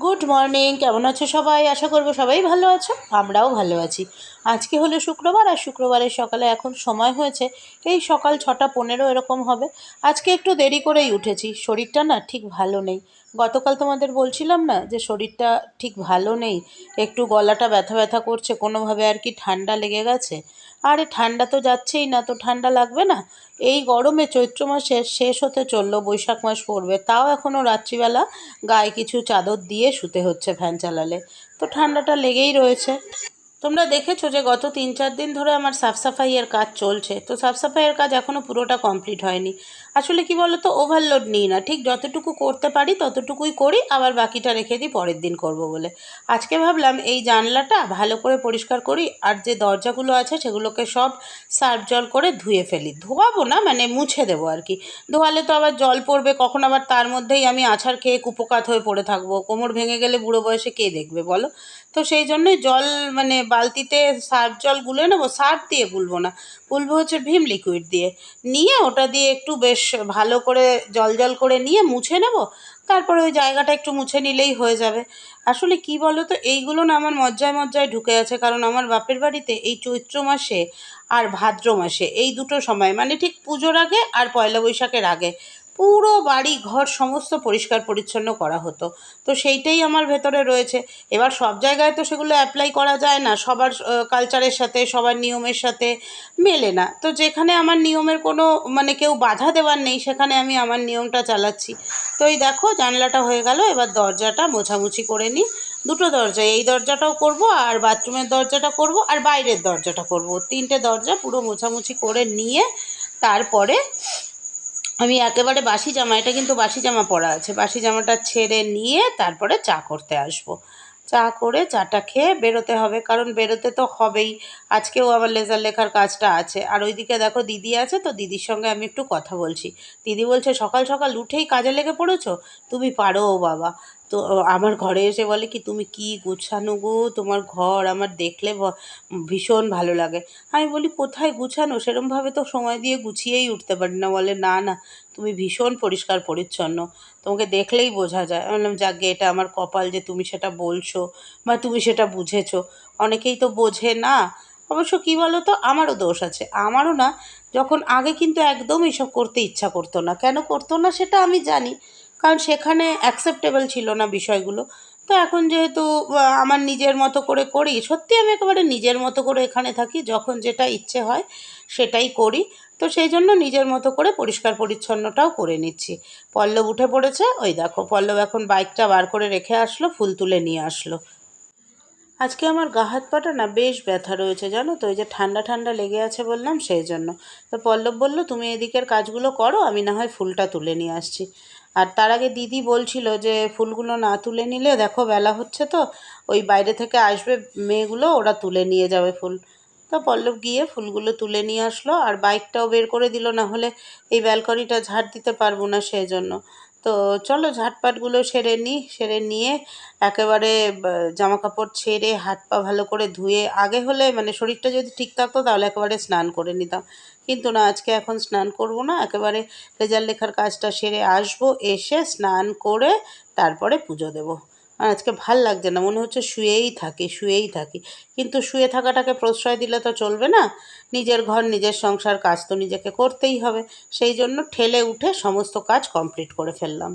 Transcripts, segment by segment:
Good morning কেমন আছো সবাই? আশা করব সবাই ভালো আছো, আমরাও ভালো আছি। আজকে হলো শুক্রবার, আর শুক্রবারের সকালে এখন সময় হয়েছে, এই সকাল ছটা পনেরো এরকম হবে। আজকে একটু দেরি করেই উঠেছি, শরীরটা না ঠিক ভালো নেই। গতকাল তোমাদের বলছিলাম না যে শরীরটা ঠিক ভালো নেই, একটু গলাটা ব্যথা ব্যথা করছে, কোনোভাবে আর কি ঠান্ডা লেগে গেছে। আরে ঠান্ডা তো যাচ্ছেই না, তো ঠান্ডা লাগবে না। এই গরমে চৈত্র মাসের শেষ হতে চলল, বৈশাখ মাস পড়বে। তাও এখনও রাত্রিবেলা গায়ে কিছু চাদর দিয়ে শুতে হচ্ছে ফ্যান চালালে। তো ঠান্ডাটা লেগেই রয়েছে। তোমরা দেখেছ যে গত তিন চার দিন ধরে আমার সাফ সাফাইয়ের কাজ চলছে। তো সাফ সাফাইয়ের কাজ এখনও পুরোটা কমপ্লিট হয়নি। আসলে কি বলো তো ওভারলোড নিই না। ঠিক যতটুকু করতে পারি, ততটুকুই করি, আবার বাকিটা রেখে দিই, পরের দিন করব বলে। আজকে ভাবলাম এই জানলাটা ভালো করে পরিষ্কার করি, আর যে দরজাগুলো আছে সেগুলোকে সব সার্ফ জল করে ধুয়ে ফেলি। ধোয়াবো না মানে মুছে দেবো আর কি। ধোয়ালে তো আবার জল পড়বে, কখন আবার তার মধ্যেই আমি আছাড় খেয়ে কুপোকাত হয়ে পড়ে থাকব। কোমর ভেঙে গেলে বুড়ো বয়সে কে দেখবে বলো? তো সেই জন্যই জল মানে বালতিতে সার্ফ জল গুলে নেব, সার্ফ দিয়ে গুলবো না। গুলবো হচ্ছে ভীম লিকুইড দিয়ে। নিয়ে ওটা দিয়ে একটু বেশ ভালো করে জল জল করে নিয়ে মুছে নেব, তারপরে ওই জায়গাটা একটু মুছে নিলেই হয়ে যাবে। আসলে কি বলো তো এইগুলো না আমার মজ্জায় মজ্জায় ঢুকে আছে, কারণ আমার বাপের বাড়িতে এই চৈত্র মাসে আর ভাদ্র মাসে এই দুটো সময় মানে ঠিক পুজোর আগে আর পয়লা বৈশাখের আগে। পুরো বাড়ি, ঘর সমস্ত পরিষ্কার পরিচ্ছন্ন করা হতো। তো সেইটাই আমার ভেতরে রয়েছে। এবার সব জায়গায় তো সেগুলো অ্যাপ্লাই করা যায় না। সবার কালচারের সাথে, সবার নিয়মের সাথে মেলে না। তো যেখানে আমার নিয়মের কোনো মানে কেউ বাধা দেওয়ার নেই, সেখানে আমি আমার নিয়মটা চালাচ্ছি। তো এই দেখো, জানলাটা হয়ে গেল। এবার দরজাটা মোছামুছি করে নিই। দুটো দরজা এই দরজাটাও করব, আর বাথরুমের দরজাটা করব, আর বাইরের দরজাটা করব। তিনটে দরজা পুরো মোছামুছি করে নিয়ে, তারপরে আমি একেবারে বাসি জামা, এটা কিন্তু বাসি জামা পরা আছে। বাসি জামাটা ছেড়ে নিয়ে তারপরে চা করতে আসব। চা করে চাটা খেয়ে বেরোতে হবে, কারণ বেরোতে তো হবেই। আজকেও আমার লেজার লেখার কাজটা আছে। আর ওইদিকে দেখো দিদি আছে তো, দিদির সঙ্গে আমি একটু কথা বলছি। দিদি বলছে, সকাল সকাল উঠেই কাজে লেগে পড়েছো? তুমি পারো বাবা। তো আমার ঘরে এসে বলে কি, তুমি কি গুছানো গো? তোমার ঘর আমার দেখলে ভীষণ ভালো লাগে। আমি বলি, কোথায় গুছানো? সেরমভাবে তো সময় দিয়ে গুছিয়েই উঠতে পারি না। বলে, না না, তুমি ভীষণ পরিষ্কার, পরিচ্ছন্ন। তোমাকে দেখলেই বোঝা যায়। বললাম, যাকে এটা আমার কপাল যে তুমি সেটা বলছো বা তুমি সেটা বুঝেছ। অনেকেই তো বোঝে না। অবশ্য কী বলো তো আমারও দোষ আছে। আমারও না, যখন আগে কিন্তু একদম এসব করতে ইচ্ছা করতো না। কেন করতো না সেটা আমি জানি। কারণ সেখানে অ্যাকসেপ্টেবল ছিল না বিষয়গুলো। তো এখন যেহেতু আমার নিজের মতো করে করি, সত্যি আমি একেবারে নিজের মতো করে এখানে থাকি, যখন যেটা ইচ্ছে হয় সেটাই করি। তো সেই জন্য নিজের মতো করে পরিষ্কার পরিচ্ছন্নটাও করে নিচ্ছি। পল্লব উঠে পড়েছে, ওই দেখো, পল্লব এখন বাইকটা বার করে রেখে আসলো, ফুল তুলে নিয়ে আসলো। আজকে আমার গা হাত পাটা না বেশ ব্যথা রয়েছে, জানো তো? ওই যে ঠান্ডা ঠান্ডা লেগে আছে বললাম, সেই জন্য। তো পল্লব বলল, তুমি এদিকের কাজগুলো করো, আমি না হয় ফুলটা তুলে নিয়ে আসছি। আর তার আগে দিদি বলছিল যে ফুলগুলো না তুলে নিলে, দেখো বেলা হচ্ছে তো, ওই বাইরে থেকে আসবে মেয়েগুলো, ওরা তুলে নিয়ে যাবে ফুল। তো পল্লব গিয়ে ফুলগুলো তুলে নিয়ে আসলো, আর বাইকটাও বের করে দিল, না হলে এই ব্যালকনিটা ঝাড় দিতে পারব না সেই জন্য তো চলো ঝাটপাটগুলো সেরে নিই, সেরে নিয়ে একেবারে জামা কাপড় ছেড়ে হাত পা ভালো করে ধুয়ে, আগে হলে মানে শরীরটা যদি ঠিক থাকতো তাহলে একেবারে স্নান করে নিতাম। কিন্তু না, আজকে এখন স্নান করব না, একেবারে রেজাল্ট লেখার কাজটা সেরে আসব, এসে স্নান করে তারপরে পুজো দেবো। আর আজকে ভালো লাগছে না, মনে হচ্ছে শুয়েই থাকি শুয়েই থাকি। কিন্তু শুয়ে থাকাটাকে প্রশ্রয় দিলে তো চলবে না। নিজের ঘর, নিজের সংসার, কাজ তো নিজেকে করতেই হবে। সেই জন্য ঠেলে উঠে সমস্ত কাজ কমপ্লিট করে ফেললাম।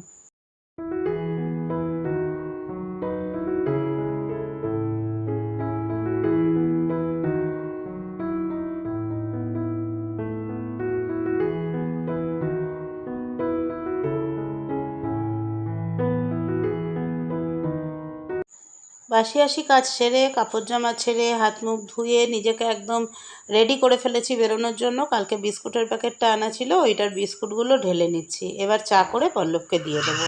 বাসি আসি কাজ সেরে কাপড় জামা ছেড়ে হাত মুখ ধুয়ে নিজেকে একদম রেডি করে ফেলেছি বেরোনোর জন্য। কালকে বিস্কুটের প্যাকেটটা আনা ছিল, ওইটার বিস্কুটগুলো ঢেলে নিচ্ছি। এবার চা করে পল্লবকে দিয়ে দেবো।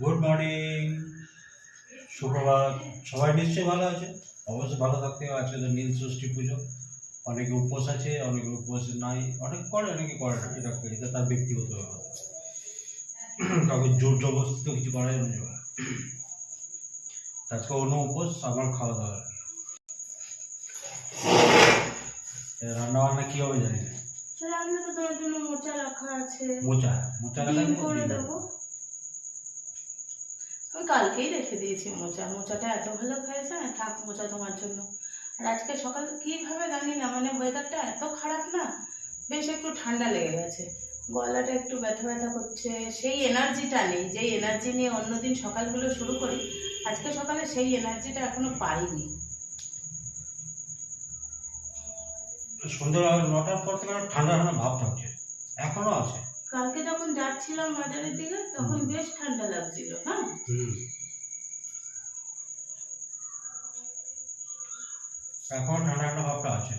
গুড মর্নিং সুপ্রভাত। সবাই নিশ্চয়ই ভালো আছে? অবশ্যই ভালো থাকতে হবে। আজকে তো নীল ষষ্ঠী পুজো। অনেকে উপোস আছে অনেকে উপোস নাই অনেক করে অনেকে করে না এটা এটা তার ব্যক্তিগত ব্যাপার। কাউকে জোর জবরদস্তি তো কিছু করা যাবে না আজকে অন্য উপোস আমার খাওয়া দাওয়া। রান্না বান্না কি হবে জানি না। রান্না তো তোমার জন্য মোচা রাখা আছে। মোচা মোচা রাখা করে দেবো। আমি কালকেই রেখে দিয়েছি মোচা। মোচাটা এত ভালো খাইছে না থাক মোচা তোমার জন্য। আর আজকে সকালে কীভাবে জানি না মানে ওয়েদারটা এত খারাপ না বেশ একটু ঠান্ডা লেগে গেছে। গলাটা একটু ব্যথা ব্যথা করছে সেই এনার্জিটা নেই যেই এনার্জি নিয়ে অন্যদিন সকালগুলো শুরু করি আজকে সকালে সেই এনার্জিটা এখনও পাইনি। সন্ধ্যা নটার পর থেকে ঠান্ডা ঠান্ডা ভাব থাকছে এখনও আছে। কালকে যখন যাচ্ছিলাম বাজারের দিকে তখন বেশ ঠান্ডা লাগছিল হ্যাঁ এখন ঠান্ডা ঠান্ডা ভাবটা আছে।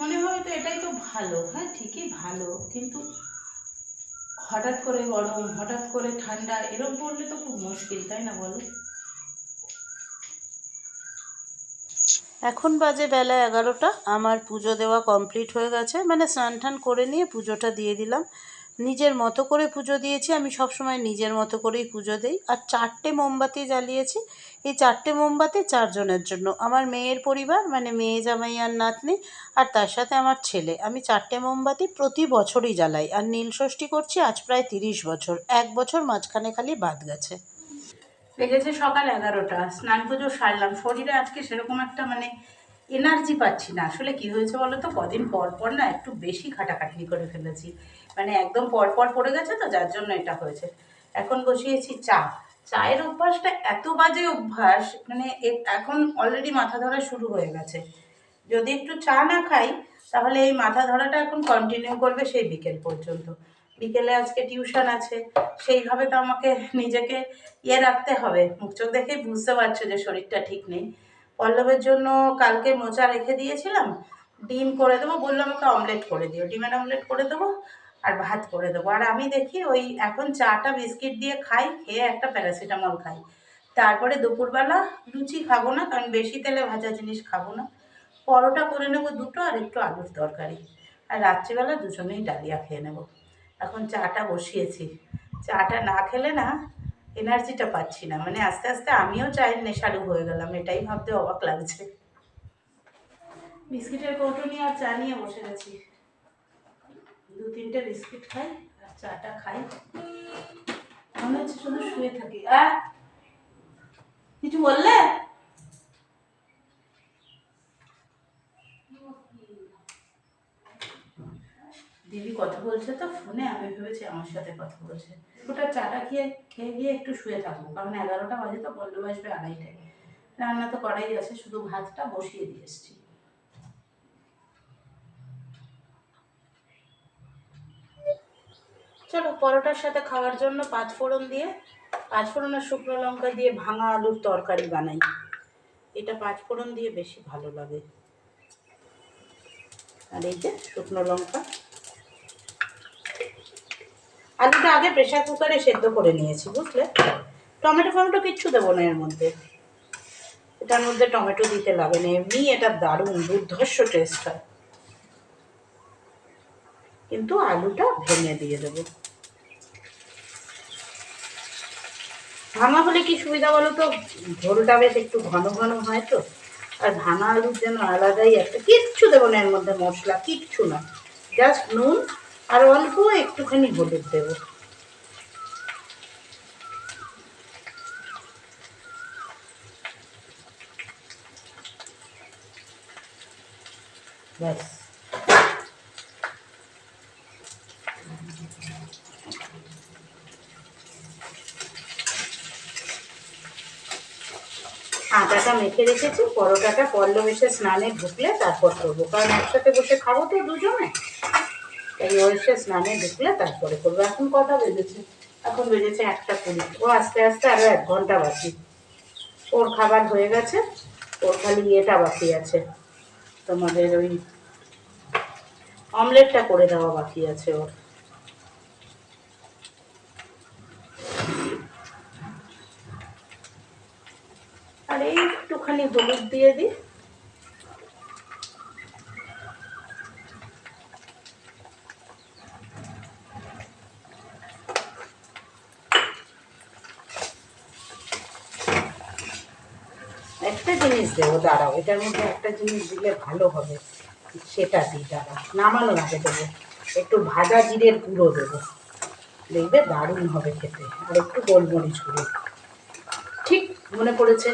মনে হয় তো এটাই তো ভালো। হ্যাঁ ঠিকই ভালো কিন্তু হঠাৎ করে গরম হঠাৎ করে ঠান্ডা এরকম পড়লে তো খুব মুশকিল তাই না বলো? এখন বাজে বেলা এগারোটা আমার পুজো দেওয়া কমপ্লিট হয়ে গেছে। মানে স্নান টান করে নিয়ে পুজোটা দিয়ে দিলাম। নিজের মতো করে পুজো দিয়েছি। আমি সবসময় নিজের মতো করেই পুজো দিই। আর চারটে মোমবাতি জ্বালিয়েছি। এই চারটে মোমবাতি চারজনের জন্য। আমার মেয়ের পরিবার মানে মেয়ে জামাই আর নাতনি, আর তার সাথে আমার ছেলে। আমি চারটে মোমবাতি প্রতি বছরই জ্বালাই। আর নীল ষষ্ঠী করছি আজ প্রায় তিরিশ বছর। এক বছর মাঝখানে খালি বাদ গেছে। লেগেছে সকাল এগারোটা। স্নান পুজো সারলাম। শরীরে আজকে সেরকম একটা মানে এনার্জি পাচ্ছি না। আসলে কি হয়েছে বলো তো কদিন পর পর না একটু বেশি খাটাখাটনি করে ফেলেছি। মানে একদম পর পর পড়ে গেছে তো, যার জন্য এটা হয়েছে। এখন বসিয়েছি চা। চায়ের অভ্যাসটা এত বাজে অভ্যাস মানে এখন অলরেডি মাথা ধরা শুরু হয়ে গেছে। যদি একটু চা না খাই, তাহলে এই মাথা ধরাটা এখন কন্টিনিউ করবে সেই বিকেল পর্যন্ত। বিকেলে আজকে টিউশন আছে। সেইভাবে তো আমাকে নিজেকে ইয়ে রাখতে হবে। মুখ চোখ দেখেই বুঝতে পারছ যে শরীরটা ঠিক নেই। পল্লবের জন্য কালকে মোচা রেখে দিয়েছিলাম, ডিম করে দেবো, বললাম ওকে অমলেট করে দিও, ডিমের অমলেট করে দেবো আর ভাত করে দেবো। আর আমি দেখি ওই এখন চাটা বিস্কিট দিয়ে খাই, খেয়ে একটা প্যারাসিটামল খাই। তারপরে দুপুরবেলা লুচি খাব না, কারণ বেশি তেলে ভাজা জিনিস খাব না। পরোটা করে নেব দুটো আর একটু আলুর তরকারি। আর রাত্রিবেলা দুজনেই ডালিয়া খেয়ে নেব। এখন চাটা বসিয়েছি। চাটা না খেলে না এনার্জিটা পাচ্ছি না। মানে আস্তে আস্তে আমিও চায়ের নেশালু হয়ে গেলাম, এটাই ভাবতে অবাক লাগছে। বিস্কিটের কৌটো নিয়ে আর চা নিয়ে বসে গেছি। দু তিনটে বিস্কিট খাই আর চাটা খাই। মনে হচ্ছে শুধু শুয়ে থাকি। আহ, কিছু বললে? দিদি কথা বলছে তো, ফোনে আমি ভেবেছি আমার সাথে কথা বলছে। ওটা চাটা খেয়ে খেয়ে গিয়ে একটু শুয়ে থাকব কারণ এগারোটা বাজে তো পল্লব আসবে আড়াইটায়। রান্না তো করাই আছে, শুধু ভাতটা বসিয়ে দিয়ে এসছি। চলো, পরোটার সাথে খাওয়ার জন্য পাঁচ ফোড়ন দিয়ে, পাঁচ ফোড়ন আর শুকনো লঙ্কা দিয়ে ভাঙা আলুর তরকারি বানাই। এটা পাঁচ ফোড়ন দিয়ে বেশি ভালো লাগে। আর এই যে শুকনো লঙ্কা। আলুটা আগে প্রেশার কুকারে সেদ্ধ করে নিয়েছি, বুঝলে? টমেটো ফমেটো কিচ্ছু দেবো না এর মধ্যে। এটার মধ্যে টমেটো দিতে লাগে না। এমনি এটা দারুণ, দুর্ধর্ষ টেস্ট হয়। কিন্তু আলুটা ভেঙে দিয়ে দেবো। ভাঙা হলে কি সুবিধা বলো তো? ঝোলটা বেশ একটু ঘন ঘন হয় তো। আর ভাঙা আলুর যেন আলাদাই একটা কিচ্ছু দেবো না এর মধ্যে মশলা, কিচ্ছু না। জাস্ট নুন আর অল্প একটুখানি হলুদ দেবো। আটাটা মেখে রেখেছি, পরোটাটা পল্লব এসে স্নানে ঢুকলে তারপর করব। কারণ একসাথে বসে খাব তো দুজনে। তাই ও এসে স্নানে ঢুকলে তারপরে করব। এখন কটা বেজেছে। এখন বেজেছে একটা কুড়ি। ও আস্তে আস্তে আরও এক ঘণ্টা বাকি। ওর খাবার হয়ে গেছে। ওর খালি ইয়েটা বাকি আছে। তোমাদের ওই অমলেটটা করে দেওয়া বাকি আছে ওর। আর এই একটুখানি হলুদ দিয়ে দিই একটা জিনিস দেবো দাঁড়াও। এটার মধ্যে একটা জিনিস দিলে ভালো হবে, সেটা দিই দাঁড়াও। নামানোর আগে দেবো। একটু ভাজা জিরের গুঁড়ো দেবো। দেখবে দারুণ হবে খেতে। আর একটু গোলমরিচ গুঁড়ো। ঠিক মনে পড়েছে?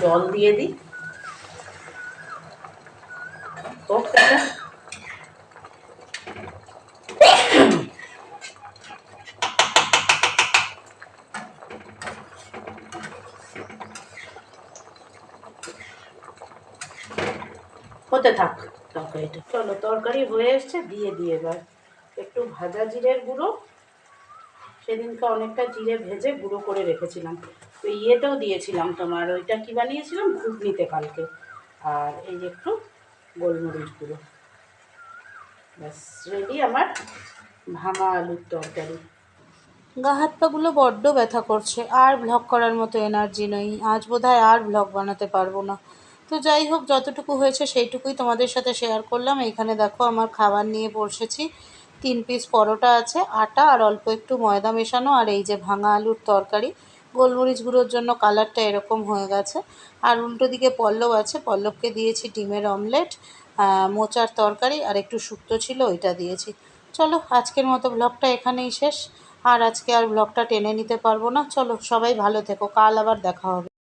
জল দিয়ে দিই। হতে থাক তরকারিটা। চলো, তরকারি হয়ে এসছে, দিয়ে দিয়ে এবার। একটু ভাজা জিরের গুঁড়ো। সেদিনকে অনেকটা জিরে ভেজে গুঁড়ো করে রেখেছিলাম। তো ইয়েতেও দিয়েছিলাম তোমার, ওইটা কি বানিয়েছিলাম? ঘুগনিতে কালকে। আর এই যে একটু গোলমরিচ গুঁড়ো। ব্যাস রেডি আমার ভাঙা আলুর তরকারি। গা হাত পাগুলো বড্ড ব্যথা করছে, আর ব্লগ করার মতো এনার্জি নেই। আজ বোধহয় আর ব্লগ বানাতে পারব না। তো যাই হোক, যতটুকু হয়েছে সেইটুকুই তোমাদের সাথে শেয়ার করলাম। এইখানে দেখো আমার খাবার নিয়ে বসেছি। তিন পিস পরোটা আছে, আটা আর অল্প একটু ময়দা মেশানো আর এই যে ভাঙা আলুর তরকারি। গোলমরিচ গুঁড়োর জন্য কালারটা এরকম হয়ে গেছে। আর উল্টো দিকে পল্লব আছে, পল্লবকে দিয়েছি ডিমের অমলেট মোচার তরকারি আর একটু শুক্তো ছিল, ওইটা দিয়েছি। চলো, আজকের মতো ব্লগটা এখানেই শেষ। আর আজকে আর ব্লগটা টেনে নিতে পারব না। চলো, সবাই ভালো থেকো। কাল আবার দেখা হবে।